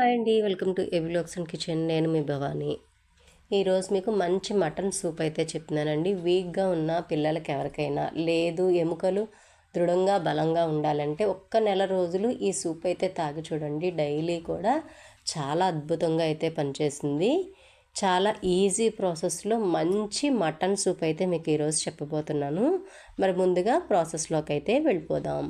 Hi అండి welcome to ఎవిలాక్స్ and kitchen. నేను మీ భవాని. ఈరోజు మీకు మంచి మటన్ సూప్ అయితే చెప్తున్నానండి. వీక్గా ఉన్న పిల్లలకి ఎవరికైనా లేదు ఎముకలు దృఢంగా బలంగా ఉండాలంటే ఒక్క నెల రోజులు ఈ సూప్ అయితే తాగి చూడండి. డైలీ కూడా చాలా అద్భుతంగా అయితే పనిచేసింది చాలా ఈజీ ప్రాసెస్లో మంచి మటన్ సూప్ అయితే మీకు ఈరోజు చెప్పబోతున్నాను. మరి ముందుగా ప్రాసెస్లోకి అయితే వెళ్ళిపోదాం.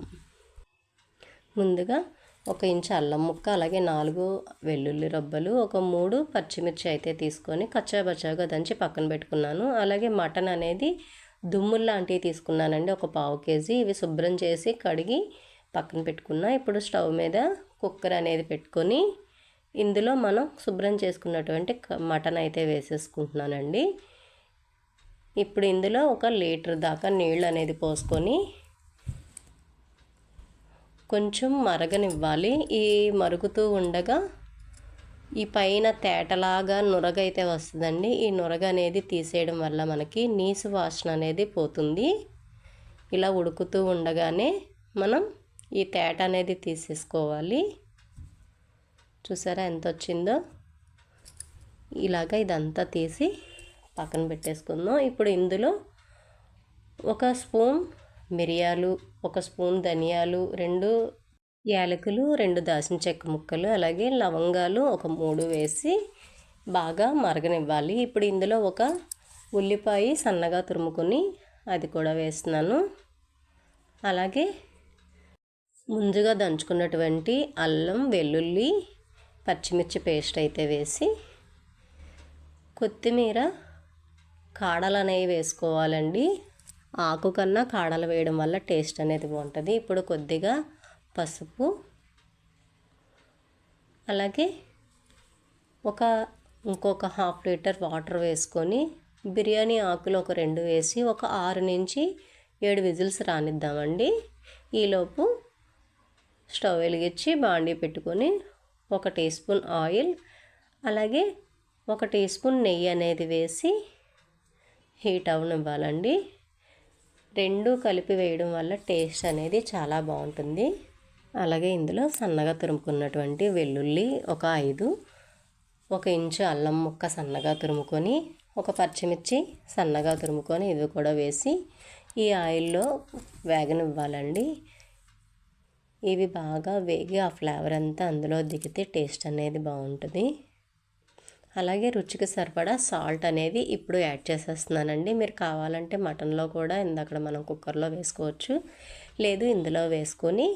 ముందుగా ఒక ఇంచు అల్లం ముక్క అలాగే నాలుగు వెల్లుల్లి రబ్బలు ఒక మూడు పచ్చిమిర్చి అయితే తీసుకొని కచ్చాబచ్చాగా దంచి పక్కన పెట్టుకున్నాను. అలాగే మటన్ అనేది దుమ్ములు లాంటివి తీసుకున్నానండి ఒక పావు కేజీ. ఇవి శుభ్రం చేసి కడిగి పక్కన పెట్టుకున్నా. ఇప్పుడు స్టవ్ మీద కుక్కర్ అనేది పెట్టుకొని ఇందులో మనం శుభ్రం చేసుకున్నటువంటి మటన్ అయితే వేసేసుకుంటున్నానండి. ఇప్పుడు ఇందులో ఒక లీటర్ దాకా నీళ్ళు అనేది పోసుకొని కొంచెం మరగనివ్వాలి. ఈ మరుగుతూ ఉండగా ఈ పైన తేటలాగా నురగ అయితే వస్తుందండి. ఈ నురగ అనేది తీసేయడం వల్ల మనకి నీసు వాసన అనేది పోతుంది. ఇలా ఉడుకుతూ ఉండగానే మనం ఈ తేట అనేది తీసేసుకోవాలి. చూసారా ఎంత వచ్చిందో? ఇలాగ ఇదంతా తీసి పక్కన పెట్టేసుకుందాం. ఇప్పుడు ఇందులో ఒక స్పూన్ మిరియాలు ఒక స్పూన్ ధనియాలు రెండు యాలకులు రెండు దాల్చిన చెక్క ముక్కలు అలాగే లవంగాలు ఒక మూడు వేసి బాగా మరగనివ్వాలి. ఇప్పుడు ఇందులో ఒక ఉల్లిపాయ సన్నగా తురుముకొని అది కూడా వేస్తున్నాను. అలాగే ముందుగా దంచుకున్నటువంటి అల్లం వెల్లుల్లి పచ్చిమిర్చి పేస్ట్ అయితే వేసి కొత్తిమీర కాడలు అనేవి వేసుకోవాలండి. ఆకు కన్నా కాడలు వేయడం వల్ల టేస్ట్ అనేది బాగుంటుంది. ఇప్పుడు కొద్దిగా పసుపు అలాగే ఒక ఇంకొక హాఫ్ లీటర్ వాటర్ వేసుకొని బిర్యానీ ఆకులు ఒక రెండు వేసి ఒక ఆరు నుంచి ఏడు విజిల్స్ రానిద్దామండి. ఈలోపు స్టవ్ వెలిగించి బాండీ పెట్టుకొని ఒక టీ స్పూన్ ఆయిల్ అలాగే ఒక టీ స్పూన్ నెయ్యి అనేది వేసి హీట్ అవనివ్వాలండి. రెండు కలిపి వేయడం వల్ల టేస్ట్ అనేది చాలా బాగుంటుంది. అలాగే ఇందులో సన్నగా తురుముకున్నటువంటి వెల్లుల్లి ఒక ఐదు ఒక ఇంచు అల్లం ముక్క సన్నగా తురుముకొని ఒక పచ్చిమిర్చి సన్నగా తురుముకొని ఇవి కూడా వేసి ఈ ఆయిల్లో వేగనివ్వాలండి. ఇవి బాగా వేగి ఆ ఫ్లేవర్ అంతా అందులో దిగితే టేస్ట్ అనేది బాగుంటుంది. అలాగే రుచికి సరిపడా సాల్ట్ అనేది ఇప్పుడు యాడ్ చేసేస్తున్నానండి. మీరు కావాలంటే మటన్లో కూడా ఇందక్కడ మనం కుక్కర్లో వేసుకోవచ్చు. లేదు ఇందులో వేసుకొని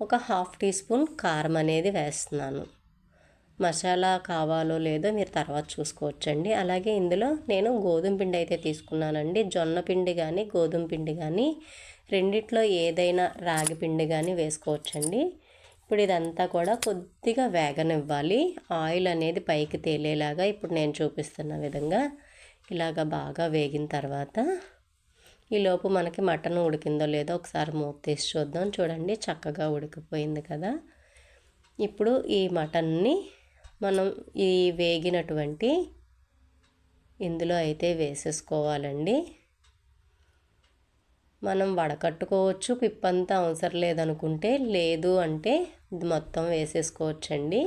ఒక హాఫ్ టీ స్పూన్ కారం అనేది వేస్తున్నాను. మసాలా కావాలో లేదో మీరు తర్వాత చూసుకోవచ్చండి. అలాగే ఇందులో నేను గోధుమ పిండి అయితే తీసుకున్నానండి. జొన్న పిండి కానీ గోధుమ పిండి కానీ రెండిట్లో ఏదైనా రాగి పిండి కానీ వేసుకోవచ్చండి. ఇప్పుడు ఇదంతా కూడా కొద్దిగా వేగనివ్వాలి. ఆయిల్ అనేది పైకి తేలేలాగా ఇప్పుడు నేను చూపిస్తున్న విధంగా ఇలాగ బాగా వేగిన తర్వాత ఈలోపు మనకి మటన్ ఉడికిందో లేదో ఒకసారి మూత తీసి చూద్దాం. చూడండి చక్కగా ఉడికిపోయింది కదా. ఇప్పుడు ఈ మటన్ని మనం ఈ వేగినటువంటి ఇందులో అయితే వేసేసుకోవాలండి. మనం వడకట్టుకోవచ్చు. పిప్పంతా అవసరం లేదనుకుంటే లేదు అంటే మొత్తం వేసేసుకోవచ్చండి.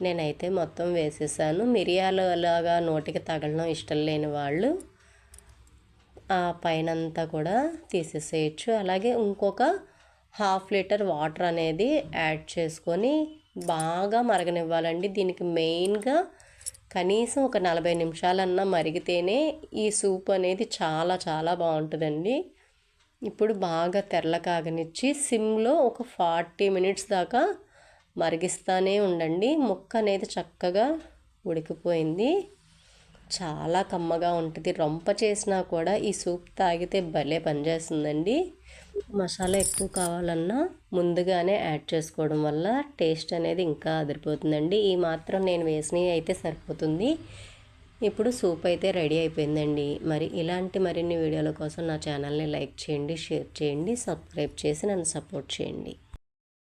నేనైతే మొత్తం వేసేసాను. మిరియాలు అలాగా నోటికి తగలడం ఇష్టం లేని వాళ్ళు ఆ పైన అంతా కూడా తీసేసేయచ్చు. అలాగే ఇంకొక హాఫ్ లీటర్ వాటర్ అనేది యాడ్ చేసుకొని బాగా మరగనివ్వాలండి. దీనికి మెయిన్గా కనీసం ఒక నలభై నిమిషాలన్నా మరిగితేనే ఈ సూప్ అనేది చాలా చాలా బాగుంటుందండి. ఇప్పుడు బాగా తెరల కాగనిచ్చి సిమ్లో ఒక ఫార్టీ మినిట్స్ దాకా మరిగిస్తానే ఉండండి. ముక్క అనేది చక్కగా ఉడికిపోయింది. చాలా కమ్మగా ఉంటుంది. రొంప చేసినా కూడా ఈ సూప్ తాగితే భలే పనిచేస్తుందండి. మసాలా ఎక్కువ కావాలన్నా ముందుగానే యాడ్ చేసుకోవడం వల్ల టేస్ట్ అనేది ఇంకా అదిరిపోతుందండి. ఈ మాత్రం నేను వేసినవి అయితే సరిపోతుంది. ఇప్పుడు సూప్ అయితే రెడీ అయిపోయిందండి. మరి ఇలాంటి మరిన్ని వీడియోల కోసం నా ఛానల్ని లైక్ చేయండి షేర్ చేయండి సబ్స్క్రైబ్ చేసి నన్ను సపోర్ట్ చేయండి.